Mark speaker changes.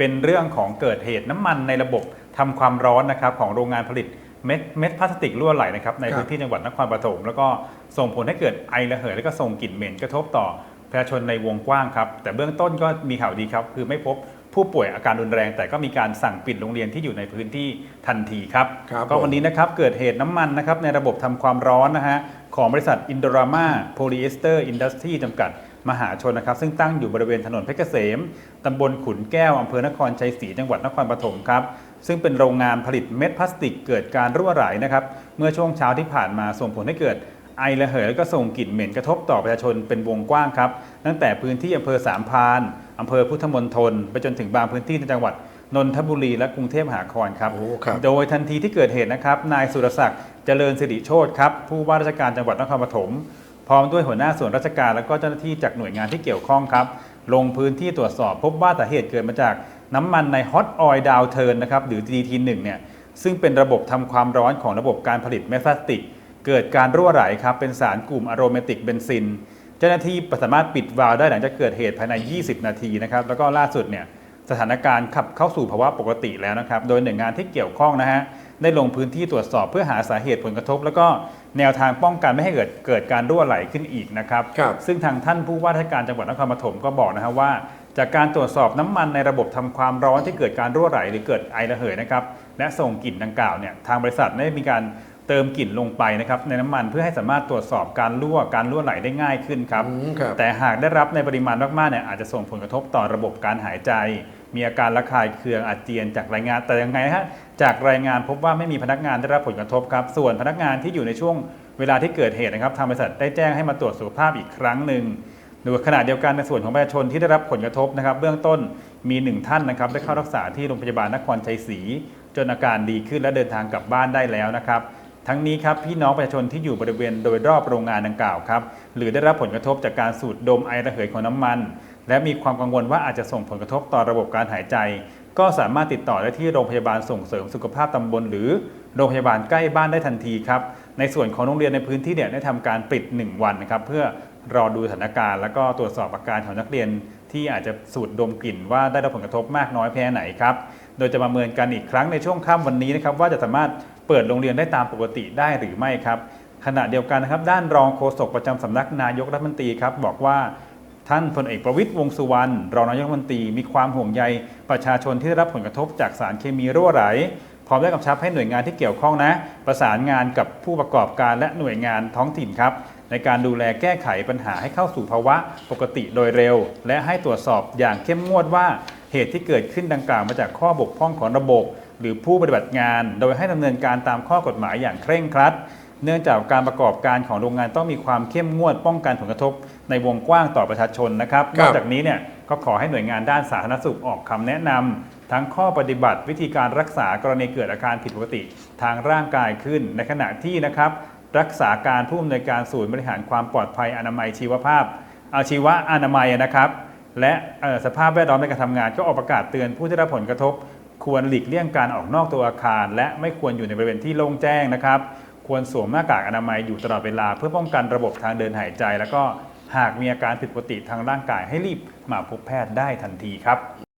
Speaker 1: เป็นเรื่องของเกิดเหตุน้ำมันในระบบทำความร้อนนะครับของโรงงานผลิตเม็ดเม็ดพลาสติกรั่วไหลนะครับใน
Speaker 2: ครับ
Speaker 1: พื้นที่จังหวัดนครปฐมแล้วก็ส่งผลให้เกิดไอระเหย และก็ส่งกลิ่นเหม็นกระทบต่อประชาชนในวงกว้างครับ แต่เบื้องต้นก็มีข่าวดีครับ คือไม่พบผู้ป่วยอาการรุนแรง แต่ก็มีการสั่งปิดโรงเรียนที่อยู่ในพื้นที่ทันทีครับ
Speaker 2: ครับ
Speaker 1: ก็
Speaker 2: ผม
Speaker 1: วันนี้นะครับเกิดเหตุน้ำมันนะครับในระบบทำความร้อนนะฮะของบริษัทอินโดรามาโพลีเอสเตอร์อินดัสทรีจำกัด มหาชนนะครับ ซึ่งตั้งอยู่บริเวณถนนเพชรเกษมตำบลขุนแก้วอำเภอนครชัยศรีจังหวัดนครปฐมครับซึ่งเป็นโรงงานผลิตเม็ดพลาสติกเกิดการรั่วไหลนะครับเมื่อช่วงเช้าที่ผ่านมาส่งผลให้เกิดไอระเหยและก็ส่งกลิ่นเหม็นกระทบต่อประชาชนเป็นวงกว้างครับตั้งแต่พื้นที่อำเภอสามพรานอำเภอพุทธมณฑลไปจนถึงบางพื้นที่ในจังหวัดนนทบุรีและกรุงเทพมหานครครับ
Speaker 2: โอ้ครับ
Speaker 1: โดยทันทีที่เกิดเหตุนะครับ นายสุรศักดิ์เจริญสิริโชตครับ ผู้ว่าราชการจังหวัดนครปฐม พร้อมด้วยหัวหน้าส่วนราชการและก็เจ้าหน้าที่จากหน่วยงานที่เกี่ยวข้องครับ ลงพื้นที่ตรวจสอบพบว่าสาเหตุเกิดมาจากน้ำมันในฮอตออยล์ดาวเทิร์นนะครับหรือ DT1 เนี่ยซึ่งเป็นระบบทำความร้อนของระบบการผลิตเมทพลาสติก เกิดการรั่วไหลครับเป็นสารกลุ่มอะโรเมติกเบนซิน เจ้าหน้าที่สามารถปิดวาล์วได้หลังจากเกิดเหตุภายใน 20 นาทีนะครับแล้วก็ล่าสุดเนี่ยสถานการณ์ขับเข้าสู่ภาวะปกติแล้วนะครับ โดยหน่วยงานที่เกี่ยวข้องนะฮะได้ลงพื้นที่ตรวจสอบเพื่อหาสาเหตุผลกระทบ แล้วก็ แนวทางป้องกันไม่ให้เกิดเกิดการรั่วไหลขึ้นอีกนะครับ
Speaker 2: ครับ
Speaker 1: ซึ่งทางท่านผู้ว่าราชการจังหวัดนครปฐมก็บอกนะฮะว่า จากการตรวจสอบน้ำมันในระบบทำความร้อนที่เกิดการรั่วไหล หรือเกิดไอระเหยนะครับและส่งกลิ่นดังกล่าวเนี่ยทางบริษัทได้มีการ เติมกลิ่นลงไปนะครับในน้ำมันเพื่อให้สามารถตรวจสอบการรั่วการรั่วไหลได้ง่ายขึ้นครับ
Speaker 2: อืมครับ
Speaker 1: แต่หากได้รับในปริมาณมากๆเนี่ยอาจจะส่งผลกระทบต่อระบบการหายใจ มีอาการระคายเคืองอาเจียนจากรายงานแต่ยังไงฮะจากรายงานพบว่าไม่มีพนักงานได้รับผลกระทบครับ ส่วนพนักงานที่อยู่ในช่วงเวลาที่เกิดเหตุนะครับทางบริษัทได้แจ้งให้มาตรวจสุขภาพอีกครั้งหนึ่งโดยขณะเดียวกันในส่วนของประชาชนที่ได้รับผลกระทบนะครับ เบื้องต้นมีหนึ่งท่านนะครับได้เข้ารักษาที่โรงพยาบาลนครชัยศรีจนอาการดีขึ้นและเดินทางกลับบ้านได้แล้วนะครับ ทั้งนี้ครับพี่น้องประชาชนที่อยู่บริเวณโดยรอบโรงงานดังกล่าวครับหรือได้รับผลกระทบจากการสูดดมไอระเหยของน้ำมัน และมีความกังวลว่าอาจจะส่งผลกระทบต่อระบบการหายใจ ก็สามารถติดต่อได้ที่โรงพยาบาลส่งเสริมสุขภาพตำบล หรือโรงพยาบาลใกล้บ้านได้ทันทีครับในส่วนของโรงเรียนในพื้นที่เนี่ยได้ทำการปิด 1 วันนะครับเพื่อรอดูสถานการณ์ แล้วก็ตรวจสอบอาการของนักเรียนที่อาจจะสูดดมกลิ่นว่าได้รับผลกระทบมากน้อยแค่ไหนครับ โดยจะประเมินกันอีกครั้งในช่วงค่ำวันนี้นะครับว่าจะสามารถ เปิดโรงเรียนได้ตามปกติได้หรือไม่ครับ ขณะเดียวกันนะครับ ด้านรองโฆษกประจำสำนักนายกรัฐมนตรีครับบอกว่าท่านพลเอกประวิตยวงสุวรรณรองนายกรัฐมนตรีมีความห่วงใย ประชาชนที่ได้รับผลกระทบจากสารเคมีรั่วไหลพร้อมได้กำชับให้หน่วยงานที่เกี่ยวข้องนะ ประสานงานกับผู้ประกอบการและหน่วยงานท้องถิ่นครับ ในการดูแลแก้ไขปัญหาให้เข้าสู่ภาวะปกติโดยเร็ว และให้ตรวจสอบอย่างเข้มงวดว่าเหตุที่เกิดขึ้นดังกล่าวมาจากข้อบกพร่องของระบบ หรือผู้ปฏิบัติงาน โดยให้ดำเนินการตามข้อกฎหมายอย่างเคร่งครัด เนื่องจากการประกอบการของโรงงานต้องมีความเข้มงวดป้องกันผลกระทบ ในวงกว้างต่อประชาชนนะครับ
Speaker 2: คนรั
Speaker 1: อบกจากนี้เนี่ยก็ขอให้หน่วยงานด้านสาธารณสุขออกคำแนะนำทั้งข้อปฏิบัติวิธีการรักษากรณีเกิดอาการผิดปกติ ทางร่างกายขึ้น ในขณะที่นะครับรักษาการผู้อำนวยการศูนย์บริหารความปลอดภัยอนามัยชีวภาพอาชีวะอนามัยนะครับ และเอ่อสภาพแวดล้อมในการทำงานก็ออกประกาศเตือนผู้ได้รับผลกระทบ ควรหลีกเลี่ยงการออกนอกตัวอาคาร และไม่ควรอยู่ในบริเวณที่โล่งแจ้งนะครับ ควรสวมหน้ากากอนามัยอยู่ตลอดเวลา เพื่อป้องกันระบบทางเดินหายใจ แล้วก็หากมีอาการผิดปกติทางร่างกายให้รีบมาพบแพทย์ได้ทันทีครับ